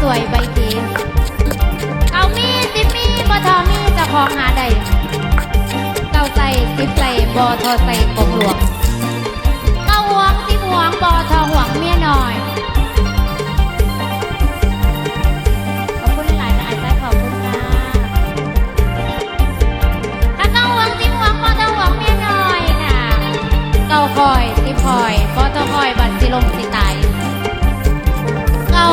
สวยใบเก๋เอามีสิมีบ่ทอมีจะของหาใดเก้าใส่สิใสบ่ทอใส่ของหลวงเก้าหวงติหวงบ่ทอหวงเมียหน่อยคอยติคอยบ่ต้องคอยบัดสิลมสิตายเก้า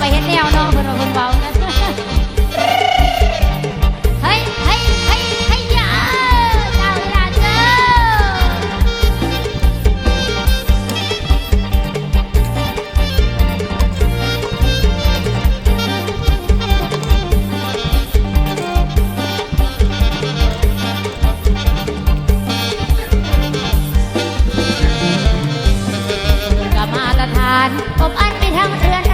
ไปเฮ็ดแนวเนาะเพิ่นว่าเพิ่นเบานะเฮ้ยเฮ้ยเฮ้ยเฮ้ยยาเจ้าอย่าเจ้าก็มาตรฐานอบอันไปทั้งเรือน